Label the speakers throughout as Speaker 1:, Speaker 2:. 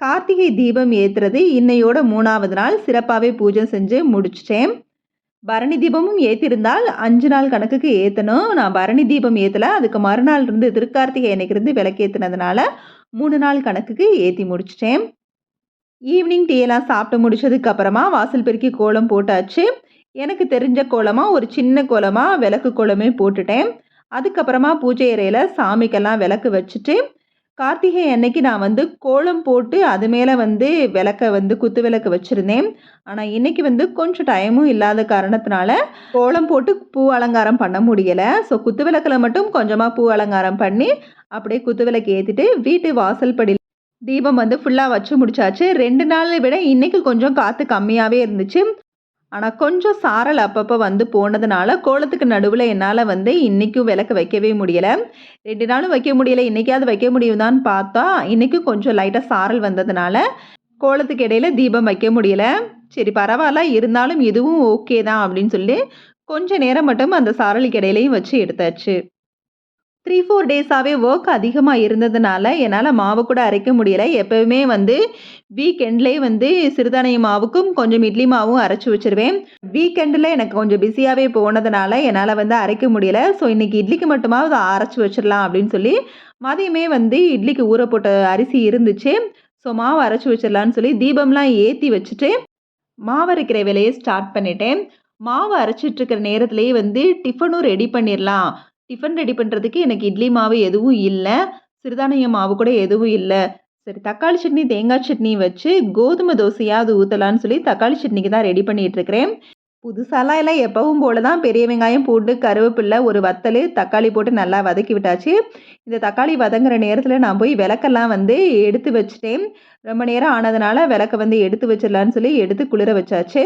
Speaker 1: கார்த்திகை தீபம் ஏற்றுறது இன்னையோட மூணாவது நாள். சிறப்பாகவே பூஜை செஞ்சு முடிச்சிட்டேன். பரணி தீபமும் ஏற்றிருந்தால் அஞ்சு நாள் கணக்குக்கு ஏற்றணும் நான் பரணி தீபம் ஏற்றலை அதுக்கு மறுநாள் இருந்து திருக்கார்த்திகை அன்னைக்கு இருந்து விளக்கேற்றினதுனால மூணு நாள் கணக்குக்கு ஏற்றி முடிச்சிட்டேன். ஈவினிங் டீயெல்லாம் சாப்பிட்டு முடிச்சதுக்கு அப்புறமா வாசல் பெருக்கி கோலம் போட்டாச்சு. எனக்கு தெரிஞ்ச கோலமாக ஒரு சின்ன கோலமாக விளக்கு கோலமே போட்டுட்டேன். அதுக்கப்புறமா பூஜை அறையில் சாமிக்கெல்லாம் விளக்கு வச்சுட்டு கார்த்திகை அன்னைக்கு நான் வந்து கோலம் போட்டு அது மேலே வந்து விளக்க வந்து குத்து விளக்கு வச்சுருந்தேன். ஆனால் இன்றைக்கி வந்து கொஞ்சம் டைமும் இல்லாத காரணத்தினால கோலம் போட்டு பூ அலங்காரம் பண்ண முடியலை. ஸோ குத்து விளக்கில் மட்டும் கொஞ்சமாக பூ அலங்காரம் பண்ணி அப்படியே குத்து விளக்கு ஏற்றிட்டு வீட்டு வாசல் படி தீபம் வந்து ஃபுல்லாக வச்சு முடிச்சாச்சு. ரெண்டு நாளை விட இன்றைக்கி கொஞ்சம் காற்று கம்மியாகவே இருந்துச்சு. ஆனால் கொஞ்சம் சாரல் அப்பப்போ வந்து போனதுனால கோலத்துக்கு நடுவில் என்னால் வந்து இன்றைக்கும் விளக்கு வைக்கவே முடியலை. ரெண்டு நாளும் வைக்க முடியலை இன்றைக்காவது வைக்க முடியுதான்னு பார்த்தா இன்றைக்கும் கொஞ்சம் லைட்டாக சாரல் வந்ததுனால கோலத்துக்கு இடையில தீபம் வைக்க முடியலை. சரி பரவாயில்ல இருந்தாலும் இதுவும் ஓகே தான் அப்படின்னு சொல்லி கொஞ்சம் நேரம் மட்டும் அந்த சாரலுக்கு இடையிலையும் வச்சு எடுத்தாச்சு. த்ரீ ஃபோர் டேஸாகவே ஒர்க் அதிகமாக இருந்ததுனால என்னால் மாவு கூட அரைக்க முடியலை. எப்போவுமே வந்து வீக்கெண்ட்லேயே வந்து சிறுதானிய மாவுக்கும் கொஞ்சம் இட்லி மாவும் அரைச்சி வச்சுருவேன். வீக்கெண்டில் எனக்கு கொஞ்சம் பிஸியாகவே போனதுனால என்னால் வந்து அரைக்க முடியல. ஸோ இன்றைக்கி இட்லிக்கு மட்டுமாவது அரைச்சி வச்சிடலாம் அப்படின்னு சொல்லி மதியமே வந்து இட்லிக்கு ஊற போட்ட அரிசி இருந்துச்சு. ஸோ மாவு அரைச்சி வச்சிடலான்னு சொல்லி தீபம்லாம் ஏற்றி வச்சுட்டு மாவு அரைக்கிற வேலையை ஸ்டார்ட் பண்ணிட்டேன். மாவு அரைச்சிட்ருக்கிற நேரத்துலேயே வந்து டிஃபனும் ரெடி பண்ணிடலாம் டிஃபன் ரெடி பண்ணுறதுக்கு எனக்கு இட்லி மாவு எதுவும் இல்லை. சிறுதானிய மாவு கூட எதுவும் இல்லை. சரி தக்காளி சட்னி தேங்காய் சட்னி வச்சு கோதுமை தோசையாவது ஊற்றலான்னு சொல்லி தக்காளி சட்னிக்கு தான் ரெடி பண்ணிகிட்ருக்கிறேன் புதுசாலாம் எல்லாம் எப்பவும் போல தான் பெரிய வெங்காயம் பூண்டு கருவேப்பில்லை ஒரு வத்தல் தக்காளி போட்டு நல்லா வதக்கி விட்டாச்சு. இந்த தக்காளி வதங்குற நேரத்தில் நான் போய் விளக்கெல்லாம் வந்து எடுத்து வச்சுட்டேன். ரொம்ப நேரம் ஆனதுனால விளக்க வந்து எடுத்து வச்சிடலான்னு சொல்லி எடுத்து குளிர வச்சாச்சு.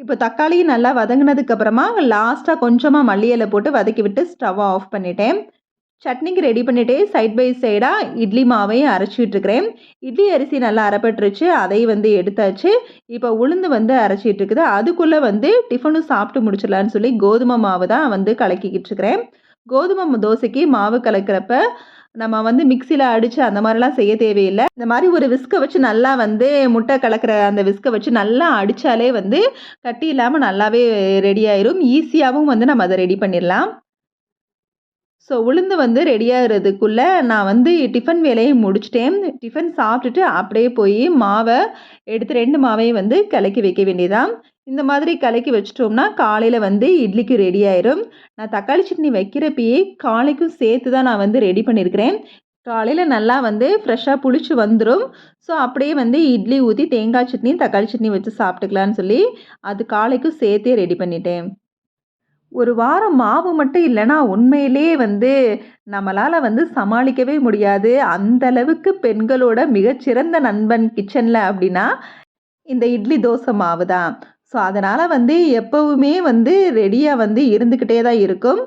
Speaker 1: இப்போ தக்காளி நல்லா வதங்கினதுக்கு அப்புறமா லாஸ்ட்டாக கொஞ்சமாக மல்லியலை போட்டு வதக்கி விட்டு ஸ்டவ்வை ஆஃப் பண்ணிட்டேன். சட்னிக்கு ரெடி பண்ணிவிட்டு சைட் பை சைடாக இட்லி மாவையும் அரைச்சிட்ருக்கிறேன் இட்லி அரிசி நல்லா அரைப்பட்டுருச்சு அதை வந்து எடுத்தாச்சு. இப்போ உளுந்து வந்து அரைச்சிட்ருக்குது அதுக்குள்ளே வந்து டிஃபனும் சாப்பிட்டு முடிச்சிடலான்னு சொல்லி கோதுமை மாவு தான் வந்து கலக்கிக்கிட்டு இருக்கிறேன். கோதுமை தோசைக்கு மாவு கலக்கிறப்ப நம்ம வந்து மிக்சியில் அடித்து அந்த மாதிரிலாம் செய்ய தேவையில்லை. இந்த மாதிரி ஒரு விஸ்கை வச்சு நல்லா வந்து முட்டை கலக்கிற அந்த விஸ்கை வச்சு நல்லா அடித்தாலே வந்து கட்டி இல்லாமல் நல்லாவே ரெடி ஆயிரும். ஈஸியாகவும் வந்து நம்ம அதை ரெடி பண்ணிடலாம். ஸோ உளுந்து வந்து ரெடியாகிறதுக்குள்ளே நான் வந்து டிஃபன் வேலையை முடிச்சிட்டேன். டிஃபன் சாப்பிட்டுட்டு அப்படியே போய் மாவை எடுத்து ரெண்டு மாவையும் வந்து கலக்கி வைக்க வேண்டியதான் இந்த மாதிரி கலக்கி வச்சிட்டோம்னா காலையில் வந்து இட்லிக்கு ரெடி ஆயிரும். நான் தக்காளி சட்னி வைக்கிறப்பயே காலைக்கும் சேர்த்து தான் நான் வந்து ரெடி பண்ணியிருக்கிறேன் காலையில் நல்லா வந்து ஃப்ரெஷ்ஷாக புளிச்சு வந்துடும் ஸோ அப்படியே வந்து இட்லி ஊற்றி தேங்காய் சட்னி தக்காளி சட்னி வச்சு சாப்பிட்டுக்கலான்னு சொல்லி அது காலைக்கும் சேர்த்தே ரெடி பண்ணிட்டேன். ஒரு வாரம் மாவு மட்டும் இல்லைன்னா உண்மையிலேயே வந்து நம்மளால் வந்து சமாளிக்கவே முடியாது. அந்த அளவுக்கு பெண்களோட மிகச்சிறந்த நண்பன் கிச்சனில் அப்படின்னா இந்த இட்லி தோசை மாவு தான் ஸோ அதனால் வந்து எப்போவுமே வந்து ரெடியாக வந்து இருந்துக்கிட்டே தான் இருக்கும்.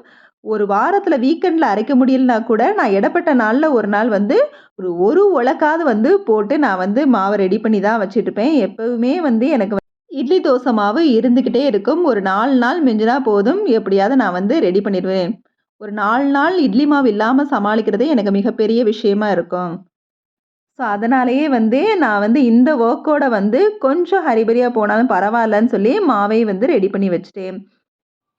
Speaker 1: ஒரு வாரத்தில் வீக்கெண்டில் அரைக்க முடியலனா கூட நான் இடப்பட்ட நாளில் ஒரு நாள் வந்து ஒரு ஒரு உலக்காவது வந்து போட்டு நான் வந்து மாவை ரெடி பண்ணி தான் வச்சுட்டுப்பேன். எப்போவுமே வந்து எனக்கு இட்லி தோசை மாவு இருந்துக்கிட்டே இருக்கும். ஒரு நாலு நாள் மிஞ்சினா போதும். எப்படியாவது நான் வந்து ரெடி பண்ணிடுவேன். ஒரு நாலு நாள் இட்லி மாவு இல்லாமல் சமாளிக்கிறதே எனக்கு மிகப்பெரிய விஷயமா இருக்கும். ஸோ அதனாலேயே வந்து நான் வந்து இந்த ஒர்க்கோட வந்து கொஞ்சம் ஹரிபரியாக போனாலும் பரவாயில்லன்னு சொல்லி மாவை வந்து ரெடி பண்ணி வச்சுட்டேன்.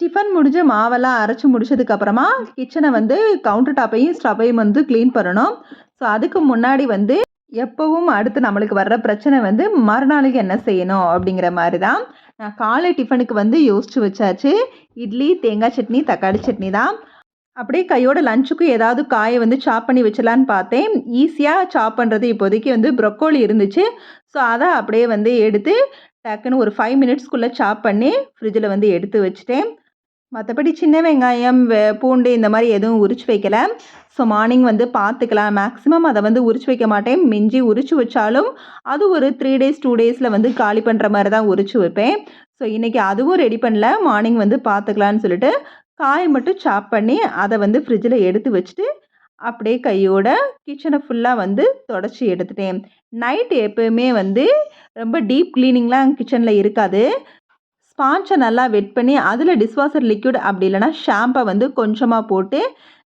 Speaker 1: டிஃபன் முடிஞ்சு மாவெல்லாம் அரைச்சி முடிச்சதுக்கப்புறமா கிச்சனை வந்து கவுண்டர் டாப்பையும் ஸ்டப்பையும் வந்து க்ளீன் பண்ணணும். ஸோ அதுக்கு முன்னாடி வந்து எப்போவும் அடுத்து நம்மளுக்கு வர்ற பிரச்சனை வந்து மறுநாளுக்கு என்ன செய்யணும் அப்படிங்கிற மாதிரி தான் நான் காலை டிஃபனுக்கு வந்து யோசிச்சு வச்சாச்சு. இட்லி தேங்காய் சட்னி தக்காளி சட்னி தான். அப்படியே கையோட லஞ்சுக்கும் ஏதாவது காயை வந்து சாப் பண்ணி வச்சலான்னு பார்த்தேன். ஈஸியாக சாப் பண்ணுறது இப்போதைக்கு வந்து ப்ரொக்கோலி இருந்துச்சு. ஸோ அதை அப்படியே வந்து எடுத்து டக்குன்னு ஒரு ஃபைவ் மினிட்ஸ்க்குள்ளே சாப் பண்ணி ஃப்ரிட்ஜில் வந்து எடுத்து வச்சுட்டேன். மற்றபடி சின்ன வெங்காயம் பூண்டு இந்த மாதிரி எதுவும் உரிச்சு வைக்கல. ஸோ மார்னிங் வந்து பார்த்துக்கலாம். மேக்ஸிமம் அதை வந்து உரிச்சு வைக்க மாட்டேன். மிஞ்சி உரிச்சு வச்சாலும் அது ஒரு த்ரீ டேஸ் டூ டேஸில் வந்து காலி பண்ணுற மாதிரி தான் உரிச்சு வைப்பேன். ஸோ இன்றைக்கி அதுவும் ரெடி பண்ணல. மார்னிங் வந்து பார்த்துக்கலான்னு சொல்லிட்டு காயை மட்டும் சாப் பண்ணி அதை வந்து ஃப்ரிட்ஜில் எடுத்து வச்சுட்டு அப்படியே கையோட கிச்சனை ஃபுல்லாக வந்து தொடச்சி எடுத்துட்டேன். நைட் எப்போயுமே வந்து ரொம்ப டீப் க்ளீனிங்லாம் கிச்சனில் இருக்காது. ஸ்பாஞ்சை நல்லா வெட் பண்ணி அதில் டிஷ்வாஷர் லிக்யூட் அப்படி இல்லைனா ஷாம்பை வந்து கொஞ்சமாக போட்டு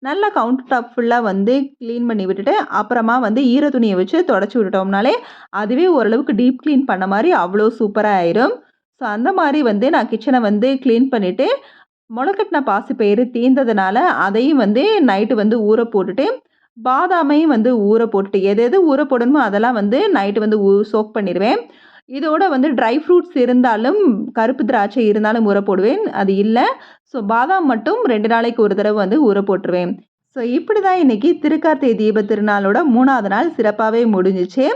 Speaker 1: நல்லா கவுண்டர் டாப் ஃபுல்லாக வந்து க்ளீன் பண்ணி விட்டுட்டு அப்புறமா வந்து ஈர துணியை வச்சு தொடச்சி விட்டுட்டோம்னாலே அதுவே ஓரளவுக்கு டீப் க்ளீன் பண்ண மாதிரி அவ்வளோ சூப்பராக ஆயிரும். ஸோ அந்த மாதிரி வந்து நான் கிச்சனை வந்து க்ளீன் பண்ணிவிட்டு முளைக்கட்டின பாசிப்பயிறு தீர்ந்ததுனால அதையும் வந்து நைட்டு வந்து ஊற போட்டுட்டு பாதாமையும் வந்து ஊற போட்டுட்டு எது எது ஊற போடணுமோ அதெல்லாம் வந்து நைட்டு வந்து ஊ சோக் பண்ணிடுவேன். இதோட வந்து ட்ரை ஃப்ரூட்ஸ் இருந்தாலும் கருப்பு திராட்சை இருந்தாலும் ஊற போடுவேன். அது இல்லை. ஸோ பாதாம் மட்டும் ரெண்டு நாளைக்கு ஒரு தடவை வந்து ஊற போட்டுருவேன். ஸோ இப்படி தான் இன்றைக்கி திருக்கார்த்திகை தீப திருநாளோட மூணாவது நாள் சிறப்பாகவே முடிஞ்சிச்சு.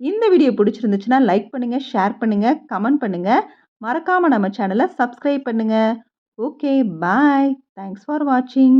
Speaker 1: இந்த வீடியோ பிடிச்சிருந்துச்சுன்னா லைக் பண்ணுங்கள் ஷேர் பண்ணுங்கள் கமெண்ட் பண்ணுங்கள் மறக்காமல் நம்ம சேனலை சப்ஸ்கிரைப் பண்ணுங்கள் ஓகே பாய் தேங்க்ஸ் ஃபார் வாட்சிங்